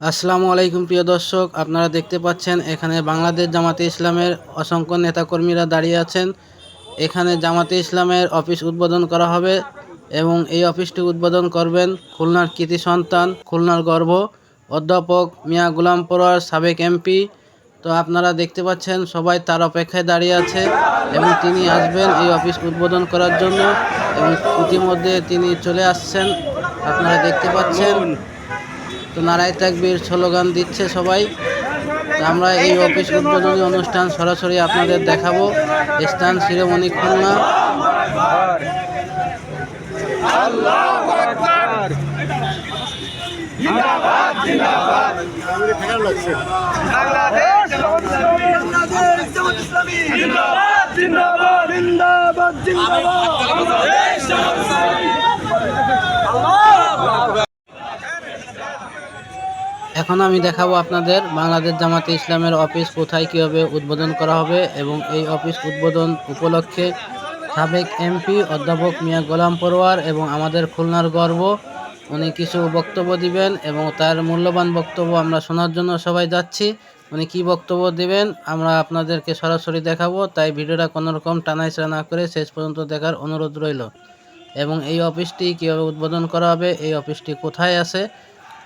আসসালামু আলাইকুম প্রিয় দর্শক, আপনারা দেখতে পাচ্ছেন এখানে বাংলাদেশ জামাতে ইসলামের অসংখ্য নেতাকর্মীরা দাঁড়িয়ে আছেন। এখানে জামাতে ইসলামের অফিস উদ্বোধন করা হবে এবং এই অফিসটি উদ্বোধন করবেন খুলনার কৃতি সন্তান, খুলনার গর্ভ, অধ্যাপক মিয়া গুলাম পরোয়ার সাবেক এমপি। তো আপনারা দেখতে পাচ্ছেন সবাই তার অপেক্ষায় দাঁড়িয়ে আছে এবং তিনি আসবেন এই অফিস উদ্বোধন করার জন্য এবং ইতিমধ্যে তিনি চলে আসছেন। আপনারা দেখতে পাচ্ছেন তো নারায় তাকবীর স্লোগান দিচ্ছে সবাই। আমরা এই অফিস উদ্বোধনী অনুষ্ঠান সরাসরি আপনাদের দেখাবো। স্থান শিরোমণি খুলনা। জিন্দাবাদ জিন্দাবাদ জিন্দাবাদ জিন্দাবাদ। এখন আমি দেখাবো আপনাদের বাংলাদেশ জামাতে ইসলামের অফিস কোথায় কীভাবে উদ্বোধন করা হবে এবং এই অফিস উদ্বোধন উপলক্ষে সাবেক এমপি অধ্যাপক মিয়া গোলাম পরোয়ার এবং আমাদের খুলনার গর্ব, উনি কিছু বক্তব্য দিবেন এবং তার মূল্যবান বক্তব্য আমরা শোনার জন্য সবাই যাচ্ছি। উনি কি বক্তব্য দিবেন আমরা আপনাদেরকে সরাসরি দেখাবো, তাই ভিডিওটা কোনো রকম টানাইছড়া না করে শেষ পর্যন্ত দেখার অনুরোধ রইল। এবং এই অফিসটি কীভাবে উদ্বোধন করা হবে, এই অফিসটি কোথায় আছে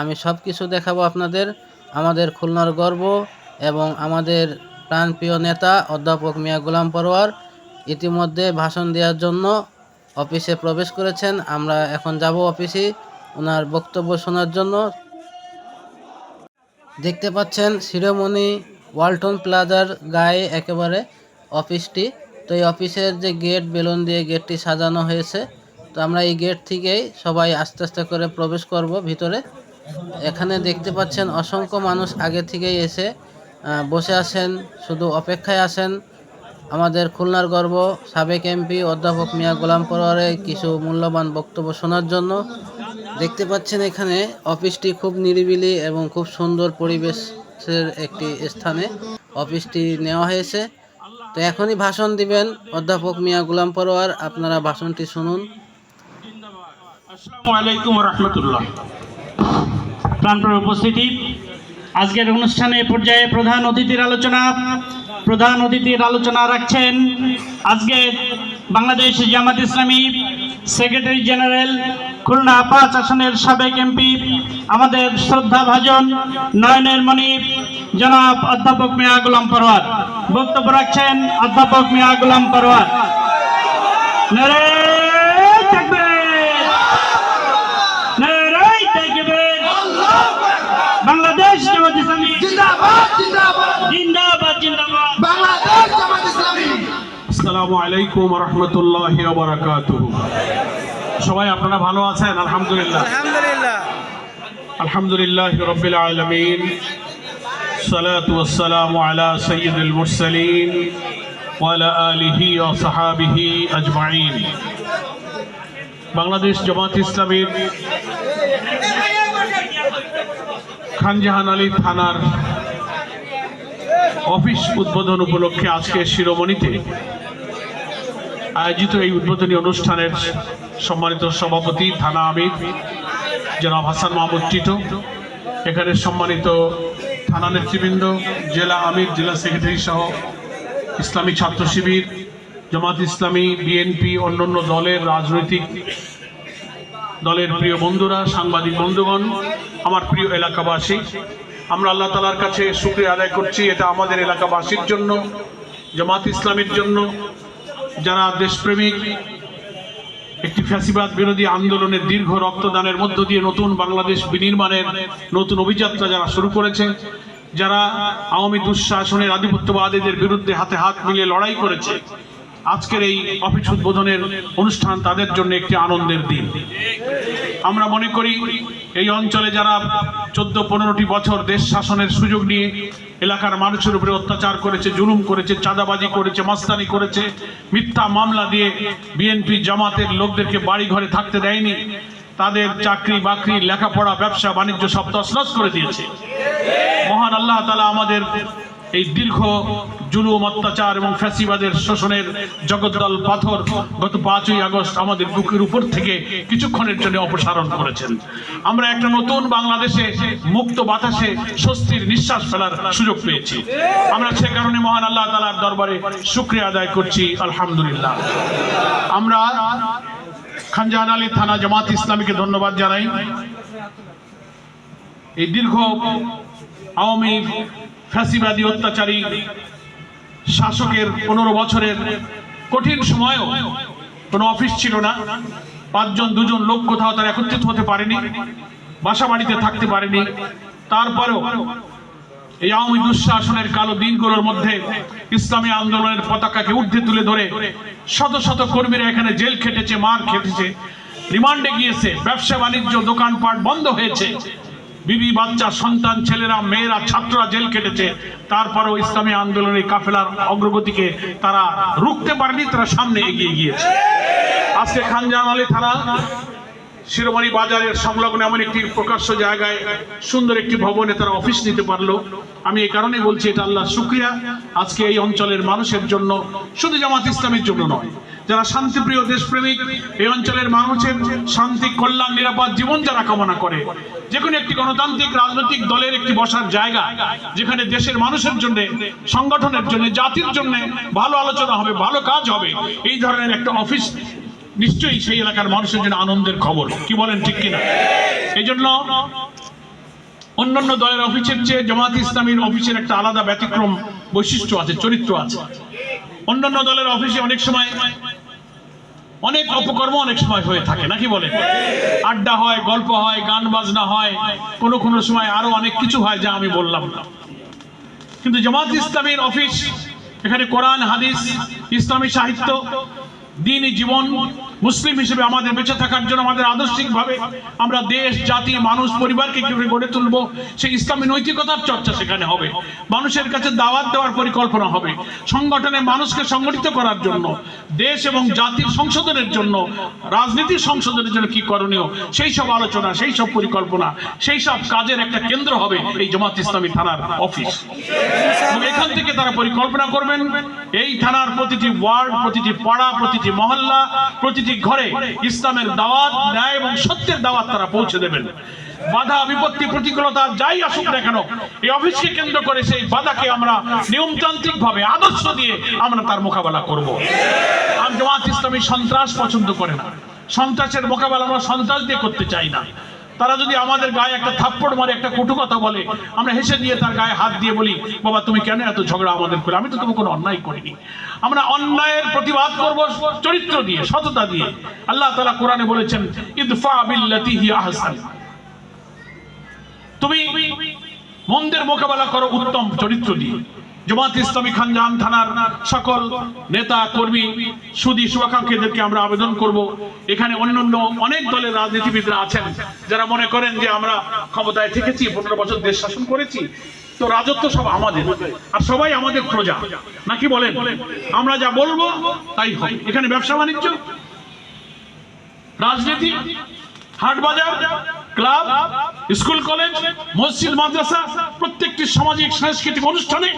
আমি সব কিছু দেখাবো আপনাদের। আমাদের খুলনার গর্ব এবং আমাদের প্রাণপ্রিয় নেতা অধ্যাপক মিয়া গোলাম পরোয়ার ইতিমধ্যে ভাষণ দেওয়ার জন্য অফিসে প্রবেশ করেছেন। আমরা এখন যাব অফিসে ওনার বক্তব্য শোনার জন্য। দেখতে পাচ্ছেন শিরোমণি ওয়ালটন প্লাজার গায়ে একেবারে অফিসটি। তো এই অফিসের যে গেট, বেলুন দিয়ে গেটটি সাজানো হয়েছে। তো আমরা এই গেট থেকেই সবাই আস্তে আস্তে করে প্রবেশ করব ভিতরে। এখানে দেখতে পাচ্ছেন অসংখ্য মানুষ আগে থেকেই এসে বসে আছেন, শুধু অপেক্ষায় আছেন। আমাদের খুলনার গর্ব, সাবেক এমপি, অধ্যাপক মিয়া গোলাম পরোয়ারের কিছু মূল্যবান বক্তব্য শোনার জন্য। দেখতে পাচ্ছেন এখানে অফিসটি খুব নিরিবিলি এবং খুব সুন্দর পরিবেশের একটি স্থানে অফিসটি নেওয়া হয়েছে। তো এখনই ভাষণ দিবেন অধ্যাপক মিয়া গোলাম পরোয়ার। আপনারা ভাষণটি শুনুন। আসসালামু আলাইকুম রহমতুল্লাহ। প্রাণপ্রিয় উপস্থিতি। আজকের অনুষ্ঠানে পর্যায়ে প্রধান অতিথির আলোচনা, প্রধান অতিথির আলোচনা রাখছেন আজকে বাংলাদেশ জামাত ইসলামী সেক্রেটারি জেনারেল খুলনা পাঁচ আসনের সাবেক এমপি, আমাদের শ্রদ্ধা ভাজন নয়নের মণি, জনাব অধ্যাপক মিয়া গোলাম পরোয়ার। বক্তব্য রাখছেন অধ্যাপক মিয়া গোলাম পরোয়ার। নারে তাকবীর নারাই তাকবীর বাংলাদেশ জামাত ইসলামী। জিন্দাবাদ জিন্দাবাদ। জিন্দাবাদ জিন্দাবাদ। বাংলাদেশ জামাত ইসলামী। আসসালামু আলাইকুম রহমতুল্লাহ বারাকাতুহ। সবাই আপনারা ভালো আছেন? আলহামদুলিল্লাহ। আলহামদুলিল্লাহ। আলহামদুলিল্লাহ রবিল আলমিন। সালাত ওয়াসালাম আলা সৈয়দুল মুরসালিন ওয়ালা আলিহি ও সাহাবিহি আজমাইন। বাংলাদেশ জামাত ইসলামীর খানজাহান আলী থানার অফিস উদ্বোধন উপলক্ষে আজকে শিরোমণিতে আয়োজিত এই উদ্বোধনী অনুষ্ঠানের সম্মানিত সভাপতি, থানা আমির জনাব হাসান মাহমুদ টিটো, এখানে সম্মানিত থানা নেতৃবৃন্দ, জেলা আমির, জেলা সেক্রেটারি সহ ইসলামী ছাত্র শিবির, জামাত ইসলামী, বিএনপি, অন্যান্য দলের রাজনৈতিক দলের প্রিয় বন্ধুরা, সাংবাদিক বন্ধুগণ, আমার প্রিয় এলাকাবাসী, আমরা আল্লাহ তালার কাছে শুক্রিয়া আদায় করছি। এটা আমাদের এলাকাবাসীর জন্য, জামাত ইসলামের জন্য, যারা দেশপ্রেমিক, একটি ফ্যাসিবাদ বিরোধী আন্দোলনের দীর্ঘ রক্তদানের মধ্য দিয়ে নতুন বাংলাদেশ বিনির্মাণের নতুন অভিযাত্রা যারা শুরু করেছে, যারা আওয়ামী দুঃশাসনের আধিপত্যবাদীদের বিরুদ্ধে হাতে হাত মিলিয়ে লড়াই করেছে আজকের এই অফিস উদ্বোধনের অনুষ্ঠান তাদের জন্য একটি আনন্দের দিন। আমরা মনে করি, এই অঞ্চলে যারা চোদ্দ পনেরোটি বছর দেশ শাসনের সুযোগ নিয়ে এলাকার মানুষের উপরে অত্যাচার করেছে, জুলুম করেছে, চাঁদাবাজি করেছে, মাস্তানি করেছে, মিথ্যা মামলা দিয়ে বিএনপি জামাতের লোকদেরকে বাড়ি ঘরে থাকতে দেয়নি, তাদের চাকরি বাকরি, লেখাপড়া, ব্যবসা, বাণিজ্য সব তছনছ করে দিয়েছে। মহান আল্লাহ তালা আমাদের এই দীর্ঘ জুলুম, অত্যাচার এবং ফ্যাসিবাদের শোষণের জগদ্দল পাথর গত পাঁচই আগস্ট আমাদের বুকের উপর থেকে কিছুক্ষণের জন্য অপসারণ করেছেন। আমরা একটা নতুন বাংলাদেশে মুক্ত বাতাসে স্বস্তির নিঃশ্বাস ফেলার সুযোগ পেয়েছি। আমরা সে কারণে মহান আল্লাহ তালার দরবারে শুক্রিয়া আদায় করছি, আলহামদুলিল্লাহ। আমরা খানজাহান আলী থানা জামাত ইসলামীকে ধন্যবাদ জানাই। এই দীর্ঘ আওয়ামী ফ্যাসিবাদী অত্যাচারী শাসকের পনেরো বছরের কঠিন সময়েও কোনো অফিস ছিল না। পাঁচজন, দুজন লোক কোথাও তারা একত্রিত হতে পারেনি, বাসা বাড়িতে থাকতে পারেনি। তারপরেও এই আওয়ামী দুঃশাসনের কালো দিনগুলোর মধ্যে ইসলামী আন্দোলনের পতাকাকে ঊর্ধ্বে তুলে ধরে শত শত কর্মীরা এখানে জেল খেটেছে, মার খেটেছে, রিমান্ডে গিয়েছে ব্যবসা বাণিজ্য দোকানপাট বন্ধ হয়েছে। বিবি বাচ্চা, সন্তান, ছেলেরা, মেয়েরা, ছাত্ররা জেল কেটেছে। তারপরেও ইসলামী আন্দোলনের কাফেলার অগ্রগতিকে তারা রুখতে পারেনি, তারা সামনে এগিয়ে গিয়েছে। আজকে খানজাহান আলী থানা, শিরোমণি বাজারের সংলগ্ন এমন একটি প্রকাশ্য জায়গায় সুন্দর একটি ভবনে তারা অফিস নিতে পারল। আমি এই কারণে বলছি, এটা আল্লাহ শুক্রিয়া। আজকে এই অঞ্চলের মানুষের জন্য শুধু জামাত ইসলামের জন্য নয় যারা শান্তিপ্রিয় দেশপ্রেমিক এই অঞ্চলের মানুষের শান্তি, কল্যাণ, নিরাপদ জীবন যারা কামনা করে যে কোনো একটি গণতান্ত্রিক রাজনৈতিক দলের একটি বসার জায়গা, যেখানে দেশের মানুষের জন্য, সংগঠনের জন্য, জাতির জন্য ভালো আলোচনা হবে, ভালো কাজ হবে, এই ধরনের একটা অফিস নিশ্চয়ই সেই এলাকার মানুষের জন্য আনন্দের খবর। কি বলেন ঠিক কিনা? এই জন্য অন্যান্য দলের অফিসের চেয়ে জামাত ইসলামীর অফিসের একটা আলাদা ব্যতিক্রম বৈশিষ্ট্য আছে, চরিত্র আছে। অন্যান্য দলের অফিসে অনেক সময় অনেক অপকর্ম অনেক সময় হয়ে থাকে, নাকি বলে? আড্ডা হয়, গল্প হয়, গান বাজনা হয়, কোনো কোনো সময় আরও অনেক কিছু হয় যা আমি বললাম না। কিন্তু জামাত ইসলামের অফিস, এখানে কোরআন, হাদিস, ইসলামী সাহিত্য, দিন, জীবন মুসলিম হিসেবে আমাদের বেঁচে থাকার জন্য, আমাদের আদর্শিকভাবে আমরা দেশ, জাতি, মানুষ, পরিবারকে কীভাবে গড়ে তুলবো, সেই ইসলামী নৈতিকতার চর্চা সেখানে হবে। মানুষের কাছে দাওয়াত দেওয়ার পরিকল্পনা হবে। সংগঠনে মানুষকে সংগঠিত করার জন্য, দেশ এবং জাতির সংশোধনের জন্য, রাজনীতির সংশোধনের জন্য কি করণীয়, সেই সব আলোচনা, সেই সব পরিকল্পনা, সেই সব কাজের একটা কেন্দ্র হবে এই জামাত ইসলামী থানার অফিস। এখান থেকে তারা পরিকল্পনা করবেন, এই থানার প্রতিটি ওয়ার্ড, প্রতিটি পাড়া, প্রতিটি মহল্লা, প্রতিটি ঘরে ইসলামের দাওয়াত, ন্যায় এবং সত্যের দাওয়াত তারা পৌঁছে দেবেন। বাধা, বিপত্তি, প্রতিকূলতা যাই আসুক না কেন, এই অফিসকে কেন্দ্র করে সেই বাধাকে আমরা নিয়মতান্ত্রিক ভাবে আদর্শ দিয়ে আমরা তার মোকাবেলা করব। আমি জামাত ইসলামী সন্ত্রাস পছন্দ করে না। সন্ত্রাসের মোকাবেলা আমরা সন্ত্রাস দিয়ে করতে চাই না। তারা যদি আমাদের গায়ে একটা থাপ্পড় মারে, একটা কটু কথা বলে, আমরা হেসে দিয়ে তার গায়ে হাত দিয়ে বলি, বাবা, তুমি কেন এত ঝগড়া আমাদের করে? আমি তো তোমার কোনো অন্যায় করিনি। আমরা অন্যায়ের প্রতিবাদ করব চরিত্র দিয়ে, সততা দিয়ে। আল্লাহ তাআলা কোরআনে বলেছেন, ইদফা বিল্লাতি আহসান। তুমি মন্দের মোকাবেলা করো উত্তম চরিত্র দিয়ে। জামাত ইসলামী খানজাহান থানার সকল নেতা, কর্মী, সুদী শুভাকাঙ্ক্ষীদেরকে আমরা আবেদন করব। এখানে অন্যান্য অনেক দলের রাজনীতিবিদরা আছেন, যারা মনে করেন যে আমরা ক্ষমতায় থেকেছি, পনেরো বছর দেশ শাসন করেছি। তো রাজত্ব সব আমাদের, আর সবাই আমাদের প্রজা। নাকি বলেন? আমরা যা বলব তাই হয় এখানে ব্যবসা বাণিজ্য, রাজনীতি, হাট বাজার, ক্লাব স্কুল, কলেজ, মসজিদ, মাদ্রাসা, প্রত্যেকটি সামাজিক, সাংস্কৃতিক অনুষ্ঠানে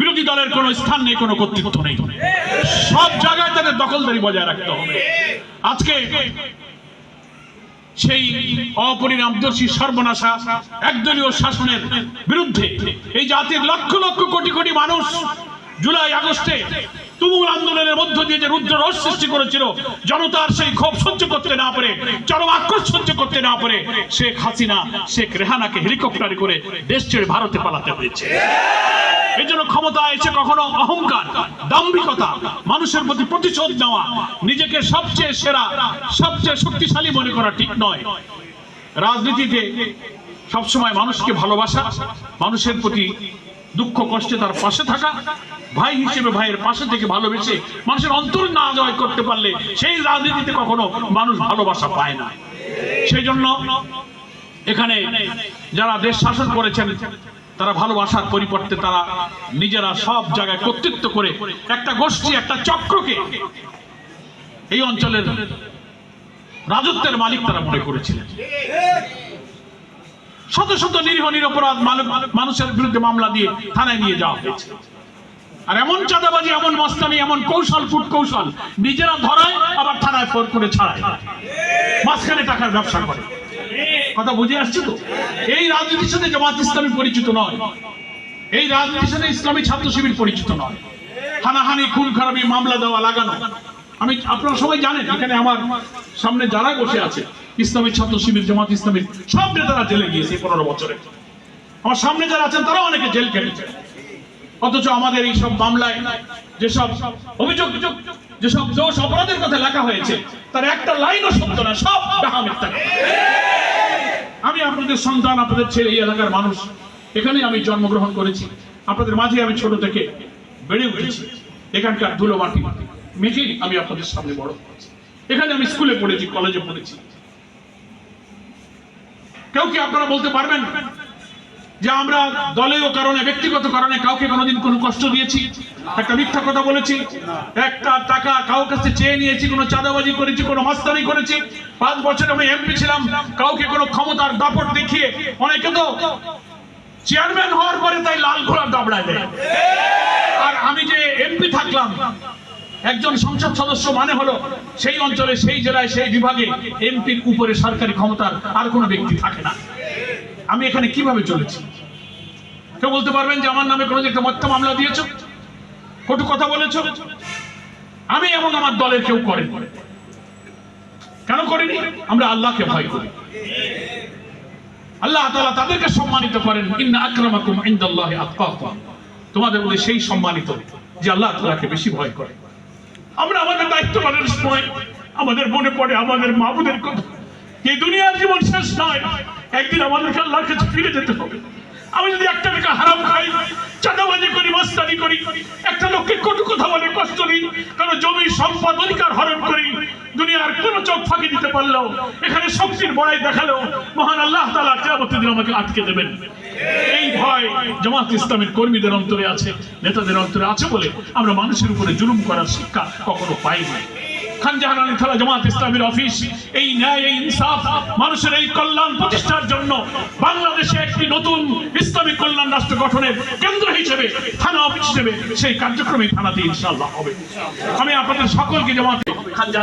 বিরোধী দলের কোনো স্থান নেই, কোনো কর্তৃত্ব নেই। সব জায়গায় তাদের দখলদারি বজায় রাখতে হবে। আজকে সেই অপরিণামদর্শী সর্বনাশা একদলীয় শাসনের বিরুদ্ধে এই জাতির লক্ষ লক্ষ কোটি কোটি মানুষ জুলাই আগস্টে তুমুল আন্দোলনের মধ্য দিয়ে যে রুদ্র রস সৃষ্টি করেছিল, জনতার সেই ক্ষোভ সহ্য করতে না পারে, চরম আক্রোশ সহ্য করতে না পারে, শেখ হাসিনা, শেখ রেহানাকে হেলিকপ্টারে করে দেশ ছেড়ে ভারতে পালাতে হয়েছে। এই জন্য ক্ষমতা এসে কখনো অহংকার, দাম্ভিকতা, মানুষের প্রতি প্রতিশোধ নেওয়া, নিজেকে সবচেয়ে সেরা, সবচেয়ে শক্তিশালী মনে করা ঠিক নয়। রাজনীতিতে সবসময় মানুষকে ভালোবাসা, মানুষের প্রতি দুঃখ কষ্টে তার পাশে থাকা। ভাই হিসেবে ভাইয়ের পাশে থেকে ভালোবেসে মানুষের অন্তর না জয় করতে পারলে সেই রাজনীতিতে কখনো মানুষ ভালোবাসা পায় না। সেই জন্য এখানে যারা দেশ শাসন করেছেন, তারা ভালোবাসার পরিবর্তে তারা নিজেরা সব জায়গায় কর্তৃত্ব করে একটা গোষ্ঠী, একটা চক্রকে এই অঞ্চলের রাজত্বের মালিক তারা মনে করেছিলেন। শত শত নিরীহ নিরপরাধ মানু- মানুষের বিরুদ্ধে মামলা দিয়ে থানায় নিয়ে যাওয়া হয়েছে। আর এমন চাঁদাবাজি, এমন মাস্তানি, এমন কৌশল, ফুট কৌশল নিজেরা ধরায়, আবার থানায় ফোন করে ছাড়ায়। মাঝখানে টাকার ব্যবসা করে। কথা বুঝে আসছে তো? এই রাজনীতির সাথে জামাত ইসলামী পরিচিত নয়। এই রাজনীতির সাথে ইসলামী ছাত্র শিবির পরিচিত নয়। হানাহানি, খুন, খারাপি, মামলা দেওয়া, লাগানো। আমি আপনারা সবাই জানেন, এখানে আমার সামনে যারা বসে আছে ইসলামী ছাত্র শিবির, জামাত ইসলামীর সব নেতারা জেলে গিয়েছে পনেরো বছরে। আমার সামনে যারা আছেন তারা অনেকে জেল খেটেছে। অথচ আমাদের এই সব মামলায় যেসব অভিযোগ, যেসব দোষ অপরাধের কথা লেখা হয়েছে, তার একটা লাইনও সত্য না, সব আমি আপনাদের সন্তান, আপনাদের ছেলে, এই এলাকার মানুষ এখানে আমি জন্মগ্রহণ করেছি। আপনাদের মাঝে আমি ছোট থেকে বেড়ে উঠেছি। এখানকার ধুলো মাটি মেখেই আমি আপনাদের সামনে বড় এখানে আমি স্কুলে পড়েছি, কলেজে পড়েছি। কেউ কি আপনারা বলতে পারবেন যে আমরা দলীয় কারণে, ব্যক্তিগত কারণে কাউকে কোনোদিন কোনো কষ্ট দিয়েছি? একটা মিথ্যা কথা বলেছি? একটা টাকা কাউ কাছে চেয়ে নিয়েছি, কোনো চাঁদাবাজি করেছি, কোনো মাস্তানি করেছি? পাঁচ বছর আমি এমপি ছিলাম, কাউকে কোনো ক্ষমতার দাপট দেখিয়ে অনেকে তো চেয়ারম্যান হওয়ার পরে তাই লাল ঘোড়া দাবড়ায় দেয়। আর আমি যে এমপি থাকলাম একজন সংসদ সদস্য মানে হলো সেই অঞ্চলে, সেই জেলায়, সেই বিভাগে এমপির উপরে সরকারি ক্ষমতার আর কোনো ব্যক্তি থাকে না। আমি এখানে কীভাবে চলেছি? কেউ বলতে পারবেন যে আমার নামে কোনো একটা মিথ্যা মামলা দিয়েছ? কটু কথা বলেছ? আমি এবং আমার দলের কেউ করেন। কেন করিনি? আমরা আল্লাহকে ভয় করি। আল্লাহ তাআলা তাদেরকে সম্মানিত করেন। ইন্না আকরামাকুম ইনদাল্লাহি আতকাকুম তোমাদের মধ্যে সেই সম্মানিত যে আল্লাহ তাআলাকে বেশি ভয় করে। আমরা আমাদের দায়িত্ব পালনের সময় আমাদের মনে পড়ে আমাদের মাহবুদের কথা। এই দুনিয়ার জীবন শেষ নয়, একদিন আমাদেরকে আল্লাহর কাছে ফিরে যেতে হবে। আমি যদি একটা টাকা হারাম খাই, চাঁদাবাজি করি, মাস্তানি করি, একটা লোককে কটু কথা বলে কষ্ট দিই কারণ জমি, সম্পদ, অধিকার হরণ করি, দুনিয়ার কোনো চোখ ফাঁকি দিতে পারলেও, এখানে শক্তির বড়াই দেখালেও, মহান আল্লাহ তালা কেয়ামতের দিন আমাকে আটকে দেবেন। এই ভয় জামাত ইসলামের কর্মীদের অন্তরে আছে, নেতাদের অন্তরে আছে বলে আমরা মানুষের উপরে জুলুম করার শিক্ষা কখনো পাইনি। খানজাহান আলী অফিস, এই ন্যায় মানুষের এই কল্যাণ প্রতিষ্ঠার জন্য বাংলাদেশে একটি নতুন কল্যাণ রাষ্ট্র গঠনের কেন্দ্র হিসেবে, থানা অফিস হিসেবে সেই কার্যক্রমে থানাতে ইনশাআল্লাহ হবে। আমি আপনাদের সকলকে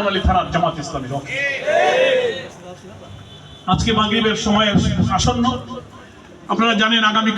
আলী থানার জামাত আজকে মাগরিবের সময় আসন্ন আপনারা জানেন আগামী